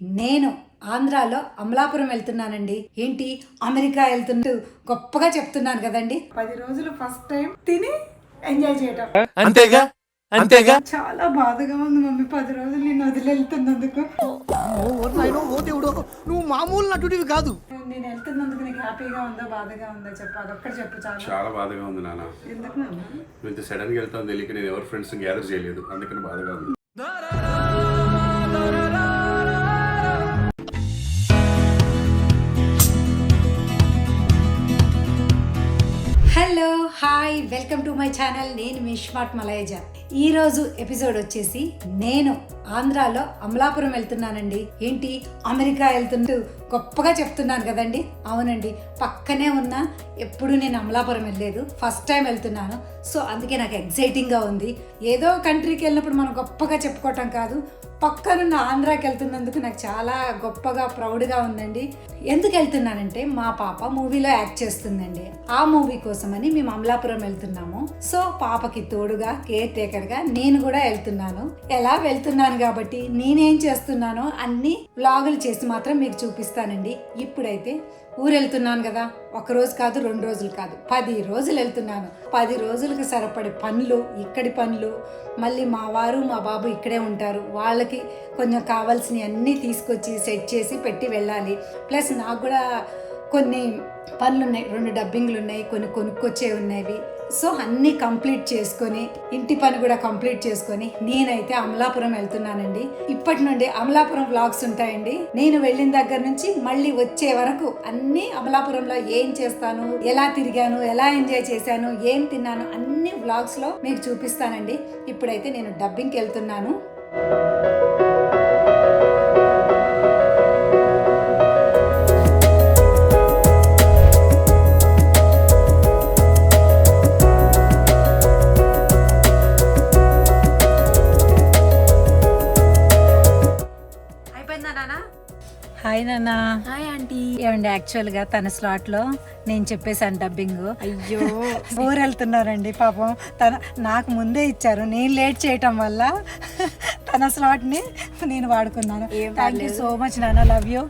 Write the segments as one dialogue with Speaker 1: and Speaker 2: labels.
Speaker 1: నేను ఆంధ్రాలో అమలాపురం వెళ్తున్నానండి. ఏంటి? అమెరికా వెళ్తుంటూ గొప్పగా చెప్తున్నాను కదండి. పది రోజులు ఫస్ట్ టైం తిని ఎంజాయ్ చేయటం.
Speaker 2: అంతేగా? అంతేగా?
Speaker 1: చాలా బాధగా ఉంది మమ్మీ. పది రోజులు నేను వదిలి వెళ్తున్నందుకు
Speaker 3: నువ్వు మామూలు నటుడివి కాదు
Speaker 1: నేను వెళ్తున్నందుకు నీకు హ్యాపీగా ఉందా బాధగా ఉందా చెప్పు. అదొక్కటి చెప్పు చాలా.
Speaker 4: చాలా బాధగా ఉంది నాన్న.
Speaker 1: ఎందుకు నాన్న?
Speaker 4: నువ్వు ఇంత సడన్గా వెళ్తాను తెలియక నేను ఎవరి ఫ్రెండ్స్ గ్యాదర్ చేయలేదు. అందుకని బాధగా ఉంది.
Speaker 1: వెల్కమ్ టు మై ఛానల్ నేను మీ స్మార్ట్ మలయజ. ఈ రోజు ఎపిసోడ్ వచ్చేసి నేను ఆంధ్రాలో అమలాపురం వెళ్తున్నానండి. ఏంటి? అమెరికా వెళ్తుంటూ గొప్పగా చెప్తున్నాను కదండి. అవునండి. పక్కనే ఉన్న ఎప్పుడు నేను అమలాపురం వెళ్ళలేదు. ఫస్ట్ టైం వెళ్తున్నాను. సో అందుకే నాకు ఎగ్జైటింగ్గా ఉంది. ఏదో కంట్రీకి వెళ్ళినప్పుడు మనం గొప్పగా చెప్పుకోవటం కాదు. పక్కనున్న ఆంధ్రాకి వెళ్తున్నందుకు నాకు చాలా గొప్పగా ప్రౌడ్గా ఉందండి. ఎందుకు వెళ్తున్నానంటే మా పాప మూవీలో యాక్ట్ చేస్తుందండి. ఆ మూవీ కోసమని మేము అమలాపురం వెళ్తున్నాము. సో పాపకి తోడుగా కేర్ టేకర్గా నేను కూడా వెళ్తున్నాను. ఎలా వెళ్తున్నాను కాబట్టి నేనేం చేస్తున్నానో అన్ని వ్లాగులు చేసి మాత్రం మీకు చూపిస్తానండి. ఇప్పుడైతే ఊరు వెళ్తున్నాను కదా. ఒక రోజు కాదు రెండు రోజులు కాదు. పది రోజులు వెళ్తున్నాను. పది రోజులకు సరిపడే పనులు ఇక్కడి పనులు మళ్ళీ మా వారు మా బాబు ఇక్కడే ఉంటారు. వాళ్ళకి కొంచెం కావాల్సినవి అన్నీ తీసుకొచ్చి సెట్ చేసి పెట్టి వెళ్ళాలి. ప్లస్ నాకు కూడా కొన్ని పనులు ఉన్నాయి రెండు డబ్బింగ్లు ఉన్నాయి కొన్ని కొనుక్కొచ్చేవి ఉన్నాయి సో అన్నీ కంప్లీట్ చేసుకొని ఇంటి పని కూడా కంప్లీట్ చేసుకొని నేనైతే అమలాపురం వెళ్తున్నానండి. ఇప్పటి నుండి అమలాపురం వ్లాగ్స్ ఉంటాయండి. నేను వెళ్ళిన దగ్గర నుంచి మళ్ళీ వచ్చే వరకు అన్ని అమలాపురంలో ఏం చేస్తాను ఎలా తిరిగాను ఎలా ఎంజాయ్ చేశాను ఏం తిన్నాను అన్ని వ్లాగ్స్లో మీకు చూపిస్తానండి. ఇప్పుడైతే నేను డబ్బింగ్కి వెళ్తున్నాను. హాయ్ నాన్న
Speaker 5: హాయ్ ఆంటీ
Speaker 1: ఏమండి యాక్చువల్గా తన స్లాట్లో నేను చెప్పేసాను డబ్బింగ్
Speaker 5: అయ్యో.
Speaker 1: ఊరు వెళ్తున్నారండి పాపం. తన నాకు ముందే ఇచ్చారు. నేను లేట్ చేయటం వల్ల తన స్లాట్ని నేను వాడుకున్నాను. థ్యాంక్ యూ సో మచ్ నాన్న. లవ్ యూ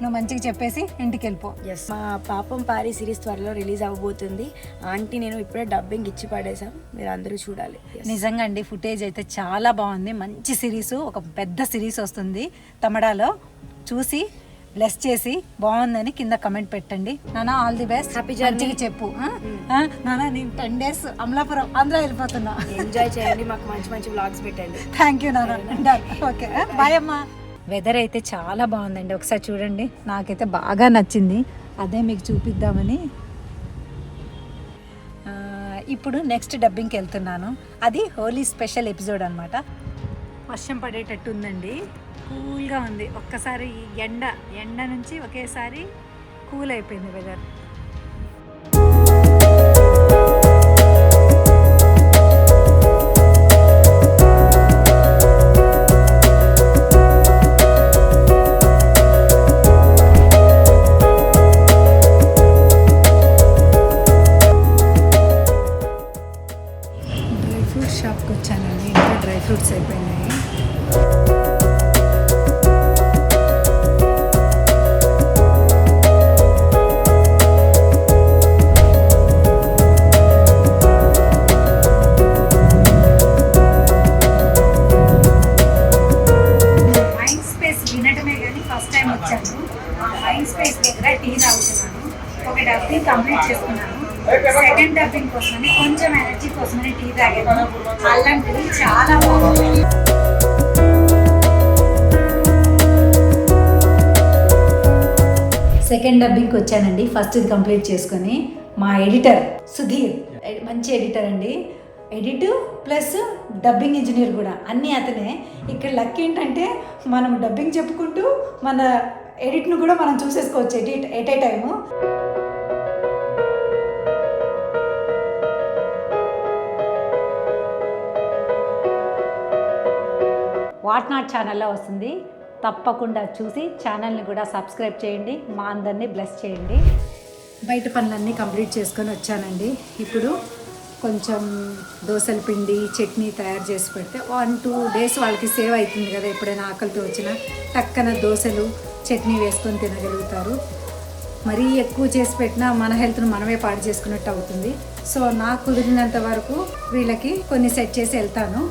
Speaker 1: నువ్వు మంచిగా చెప్పేసి ఇంటికి వెళ్ళిపో
Speaker 5: ఎస్ మా పాపం పారి సిరీస్ త్వరలో రిలీజ్ అవ్వబోతుంది. ఆంటీ నేను ఇప్పుడే డబ్బింగ్ ఇచ్చి పడేసాం మీరు అందరూ చూడాలి.
Speaker 1: నిజంగా అండి ఫుటేజ్ అయితే చాలా బాగుంది. మంచి సిరీస్ ఒక పెద్ద సిరీస్ వస్తుంది తమడాలో. చూసి బ్లెస్ చేసి బాగుందని కింద కమెంట్ పెట్టండి. నాన్న ఆల్ ది బెస్ట్.
Speaker 5: Journey.
Speaker 1: మంచిగా చెప్పు. నాన్న నేను టెన్ డేస్ అమలాపురం ఆంధ్ర వెళ్ళిపోతున్నా.
Speaker 5: ఎంజాయ్ చేయండి మాకు మంచి మంచి వ్లాగ్స్ పెట్టండి.
Speaker 1: థ్యాంక్ యూ నాన్న ఓకే బాయ్ అమ్మా. వెదర్ అయితే చాలా బాగుందండి. ఒకసారి చూడండి. నాకైతే బాగా నచ్చింది. అదే మీకు చూపిద్దామని. ఇప్పుడు నెక్స్ట్ డబ్బింగ్కి వెళ్తున్నాను. అది హోలీ స్పెషల్ ఎపిసోడ్ అనమాట వర్షం పడేటట్టు ఉందండి కూల్గా ఉంది. ఒక్కసారి ఎండ ఎండ నుంచి ఒకేసారి కూల్ అయిపోయింది వెదర్ డ్రై ఫ్రూట్స్ షాప్కి వచ్చానండి. ఇంకా డ్రై ఫ్రూట్స్ అయిపోయినాయి. ఒక కంప్లీట్ చేసుకున్నాను. సెకండ్ డబ్బింగ్ కోసమని కొంచెం ఎనర్జీ కోసమని టీ తాగాను. అల్లం టీ చాలా బాగుంది. సెకండ్ డబ్బింగ్కి వచ్చానండి. ఫస్ట్ ఇది కంప్లీట్ చేసుకొని మా ఎడిటర్ సుధీర్ మంచి ఎడిటర్ అండి. ఎడిట్ ప్లస్ డబ్బింగ్ ఇంజనీర్ కూడా. అన్నీ అతనే. ఇక్కడ లక్ ఏంటంటే మనం డబ్బింగ్ చెప్పుకుంటూ మన ఎడిట్ను కూడా మనం చూసేసుకోవచ్చు edit at a time what not ఛానల్లో వస్తుంది. తప్పకుండా చూసి ఛానల్ని కూడా సబ్స్క్రైబ్ చేయండి. మా అందరినీ బ్లెస్ చేయండి. బయట పనులన్నీ కంప్లీట్ చేసుకొని వచ్చానండి. ఇప్పుడు కొంచెం దోశల పిండి చట్నీ తయారు చేసి పెడితే వన్ టూ డేస్ వాళ్ళకి సేవ్ అవుతుంది కదా ఎప్పుడైనా ఆకలితో వచ్చినా. టక్కన దోశలు చట్నీ వేసుకొని తినగలుగుతారు. మరీ ఎక్కువ చేసి పెట్టినా మన హెల్త్ను మనమే పాడు చేసుకున్నట్టు అవుతుంది. సో నాకు కుదిరినంత వరకు వీళ్ళకి కొన్ని సెట్ చేసి వెళ్తాను.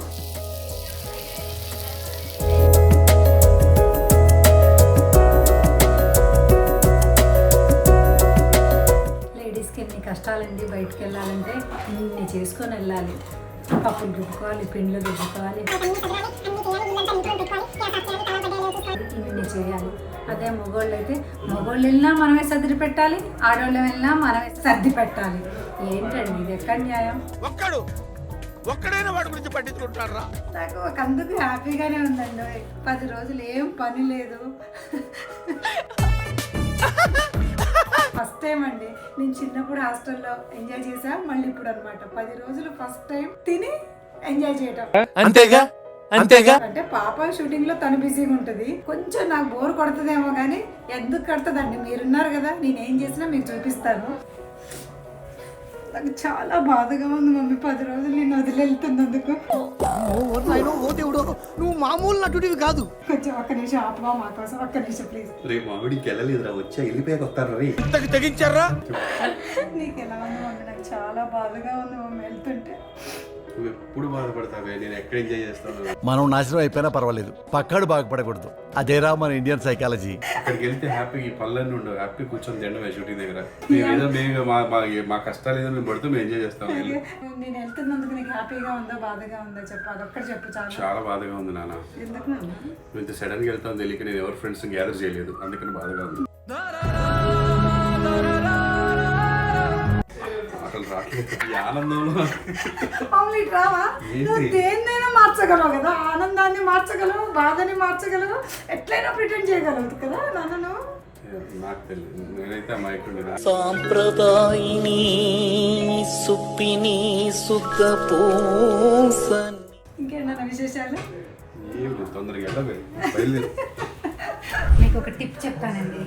Speaker 1: కష్టాలండి బయటికి వెళ్ళాలంటే ఇన్ని చేసుకొని వెళ్ళాలి. పప్పులు రుబ్బుకోవాలి పిండ్లు రుబ్బుకోవాలి ఇన్ని చేయాలి. అదే మగవాళ్ళు అయితే మగవాళ్ళు వెళ్ళినా మనమే సర్ది పెట్టాలి ఆడవాళ్ళు వెళ్ళినా మనమే సర్ది పెట్టాలి. ఏంటండి ఇది ఎక్కడ న్యాయం?
Speaker 3: ఒక్కడు ఒక్కడైనా వాడి గురించి పట్టించుకుంటారా
Speaker 1: నాకు ఒక అందుకు హ్యాపీగానే ఉందండి. పది రోజులు ఏం పని లేదు. ఫస్ట్ టైం అండి. నేను చిన్నప్పుడు హాస్టల్లో ఎంజాయ్ చేసా మళ్ళీ ఇప్పుడు అనమాట పది రోజులు ఫస్ట్ టైం తిని ఎంజాయ్ చేయటం.
Speaker 2: అంతేగా? అంతేగా?
Speaker 1: అంటే పాప షూటింగ్లో తను బిజీగా ఉంటది. కొంచెం నాకు బోర్ కొడుతుందేమో కానీ ఎందుకు కడుతుందండి? మీరున్నారు కదా నేను ఏం చేసినా మీకు చూపిస్తాను. నాకు చాలా బాధగా ఉంది మమ్మీ. పది రోజులు నేను వదిలి వెళ్తున్నందుకు
Speaker 3: ఓ నాయనో ఓ దేవుడు నువ్వు మామూలు నటుడివి కాదు.
Speaker 1: కొంచెం ఒక్క నిమిషం ఆపవా మా కోసం? ఒక్క నిమిషం ప్లీజ్
Speaker 4: రేపు మామిడికి వెళ్ళలేదురా వచ్చా వెళ్ళిపోయాక వస్తారు రీ.
Speaker 3: ఇంతకు తెగించారా?
Speaker 1: నీకు ఎలా ఉంది మమ్మీ? నాకు చాలా బాధగా ఉంది మమ్మీ వెళ్తుంటే.
Speaker 4: నువ్వు ఎప్పుడు బాధపడతావే? నేను ఎక్కడ ఎంజాయ్ చేస్తాను?
Speaker 6: మనం నాశనం అయిపోయినా పర్వాలేదు. పక్కాడు బాగుపడకూడదు అదేరా మన ఇండియన్ సైకాలజీ
Speaker 4: అక్కడికి వెళ్తే హ్యాపీ ఈ పళ్ళన్నీ ఉండవు హ్యాపీ కూర్చొని తినడమే షూటింగ్ దగ్గర. మేము ఏదో మేము మా మా మా కష్టాలు ఏదో మేము పడుతూ మేము ఎంజాయ్ చేస్తాం. వెళ్ళి.
Speaker 1: నేను వెళ్తున్నందుకు నీకు హ్యాపీగా ఉందా బాధగా ఉందా చెప్పు. అదొక్కటి చెప్పు చాలా.
Speaker 4: చాలా బాధగా ఉంది నాన్న.
Speaker 1: ఎందుకు నాన్న?
Speaker 4: నువ్వు ఇంత సడన్గా వెళ్తాను తెలియక నేను ఎవరి ఫ్రెండ్స్ గ్యాదర్ చేయలేదు. అందుకని బాధగా ఉంది. ఈ ఆనందంలో.
Speaker 1: రావా? నువ్వు దేన్నైనా మార్చగలవు కదా? ఆనందాన్ని మార్చగలవు బాధని మార్చగలవు ఎట్లయినా ప్రిటెండ్ చేయగలవు కదా నన్ను
Speaker 4: నాకు తెలియదు నేనైతే అమాయకుడిని
Speaker 2: సాంప్రదాయిని సుప్పిని సుఖ పూసని
Speaker 1: ఇంకేమన్నా విశేషాలు?
Speaker 4: ఏం లేదు తొందరగా వెళ్ళవే. బయలుదేరు.
Speaker 1: మీకు ఒక టిప్ చెప్తానండి.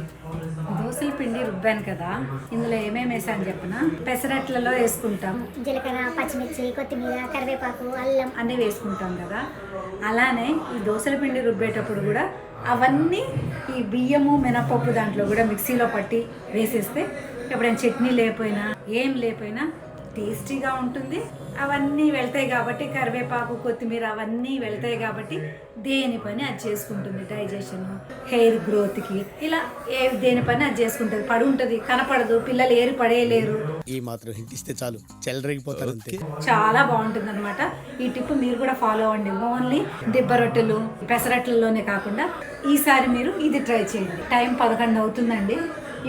Speaker 1: దోసల పిండి రుబ్బాను కదా ఇందులో ఏమేమి వేసాను చెప్పిన? పెసరట్లలో వేసుకుంటాం.
Speaker 7: జీలకర్ర పచ్చిమిర్చి కొత్తిమీర కరివేపాకు అల్లం.
Speaker 1: అన్నీ వేసుకుంటాం కదా. అలానే ఈ దోసల పిండి రుబ్బేటప్పుడు కూడా అవన్నీ ఈ బియ్యము మినపప్పు దాంట్లో కూడా మిక్సీలో పట్టి వేసేస్తే ఎప్పుడైనా చట్నీ లేకపోయినా ఏం లేకపోయినా టేస్టీగా ఉంటుంది. అవన్నీ వెళ్తాయి కాబట్టి కరివేపాకు కొత్తిమీర అవన్నీ వెళ్తాయి కాబట్టి దేని పని అది చేసుకుంటుంది డైజెషన్ హెయిర్ గ్రోత్కి ఇలా ఏ దేని పని అది చేసుకుంటుంది. పడి ఉంటుంది కనపడదు పిల్లలు ఏరి పడేయలేరు.
Speaker 3: ఈ మాత్రం ఇస్తే చాలు. చెల్లరగిపోతారు అంతే.
Speaker 1: చాలా బాగుంటుంది అనమాట ఈ టిప్ మీరు కూడా ఫాలో అవ్వండి. ఓన్లీ దిబ్బ రొట్టెలు పెసరట్లలోనే కాకుండా ఈసారి మీరు ఇది ట్రై చేయండి. టైం పదకొండు అవుతుందండి.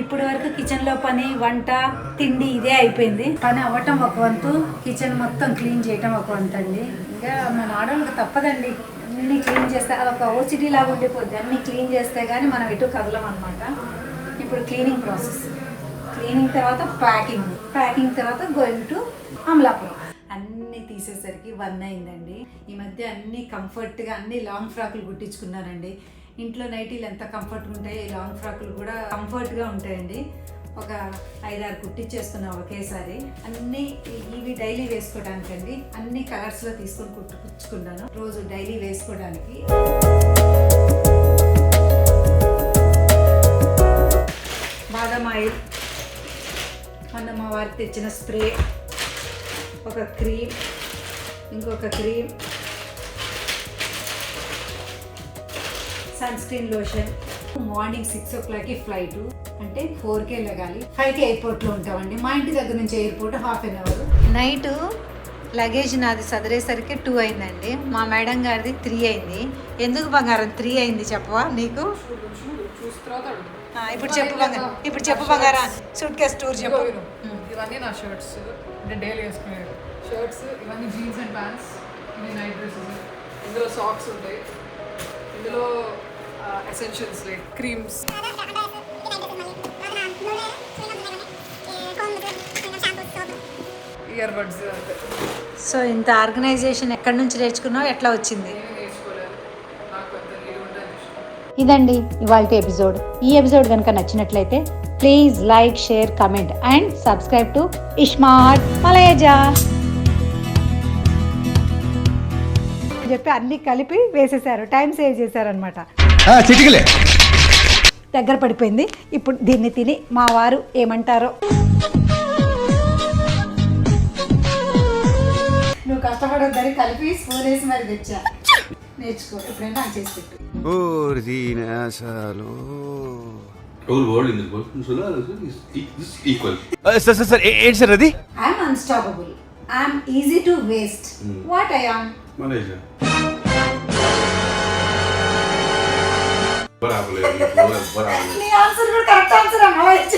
Speaker 1: ఇప్పటి వరకు కిచెన్లో పని వంట తిండి ఇదే అయిపోయింది. పని అవ్వటం ఒక వంతు కిచెన్ మొత్తం క్లీన్ చేయటం ఒక వంతు అండి. ఇంకా మన ఆడవాళ్ళకి తప్పదండి. అన్ని క్లీన్ చేస్తే అదొక ఓసిటీ లాగా ఉండిపోద్ది. అన్ని క్లీన్ చేస్తే కానీ మనం ఎటు కదలం అనమాట ఇప్పుడు క్లీనింగ్ ప్రాసెస్ క్లీనింగ్ తర్వాత ప్యాకింగ్ ప్యాకింగ్ తర్వాత గోయింగ్ టు అమలాపురం. అన్ని తీసేసరికి వన్ అయిందండి. ఈ మధ్య అన్ని కంఫర్ట్గా అన్ని లాంగ్ ఫ్రాకులు కుట్టించుకున్నానండి. ఇంట్లో నైటీలు ఎంత కంఫర్ట్గా ఉంటాయి లాంగ్ ఫ్రాకులు కూడా కంఫర్ట్గా ఉంటాయండి. ఒక ఐదారు కుట్టించేస్తున్నా ఒకేసారి. అన్నీ ఇవి డైలీ వేసుకోవడానికండి. అన్ని కలర్స్లో తీసుకొని కుట్టు కుచ్చుకున్నాను. రోజు డైలీ వేసుకోవడానికి. బాదం ఆయిల్ మొన్న మా వారికి తెచ్చిన స్ప్రే. ఒక క్రీమ్. ఇంకొక cream. Sunscreen lotion. Morning six ఓ క్లాక్కి ఫ్లైట్. అంటే ఫోర్కే లగాలి. ఫైవ్కి ఎయిర్పోర్ట్లో ఉంటామండి. మా ఇంటి దగ్గర నుంచి airport half an hour. Night luggage నాది సదిరేసరికి టూ అయిందండి. మా మేడం గారిది త్రీ అయింది. ఎందుకు బంగారం త్రీ అయింది చెప్పవా నీకు? ఆ, ఇప్పుడు చెప్పు బంగారం ఇప్పుడు చెప్పు బంగారం. సూట్ కేస్ టూర్ చెప్పు.
Speaker 8: ఇవన్నీ నా షర్ట్స్. అంటే డైలీ వేసుకునేవి. షర్ట్స్ ఇవన్నీ జీన్స్ అండ్ ప్యాంట్స్ ఇవి నైట్ డ్రెస్సెస్. ఇందులో సాక్స్ ఉంటాయి. ఇందులో essentials like creams earbuds
Speaker 1: so ఇంత ఆర్గనైజేషన్ ఎక్కడి నుంచి నేర్చుకున్నావు? ఎట్లా వచ్చింది? ఇదండి ఇవాళ ఎపిసోడ్. ఈ ఎపిసోడ్ కనుక నచ్చినట్లయితే please like share comment and subscribe to iSmart Malayaja చెప్పి అన్నీ కలిపి వేసేసారు. టైం సేవ్ చేశారనమాట
Speaker 3: చిటికలే.
Speaker 1: దగ్గర పడిపోయింది. ఇప్పుడు దీన్ని తిని మా వారు ఏమంటారో? నువ్వు కష్టపడొద్దని కలిపి స్పూన్ వేసి మరి తెచ్చా? నేర్చుకో. ఎప్పుడైనా నాకు చేసి పెట్టు.
Speaker 4: Whole world in the world, Solar is is equal.
Speaker 3: Sir sir sir ఏంటి సార్ అది?
Speaker 1: I'm unstoppable I'm easy to waste what I am
Speaker 4: Malaysia.
Speaker 1: ബരാബർ ബരാബർ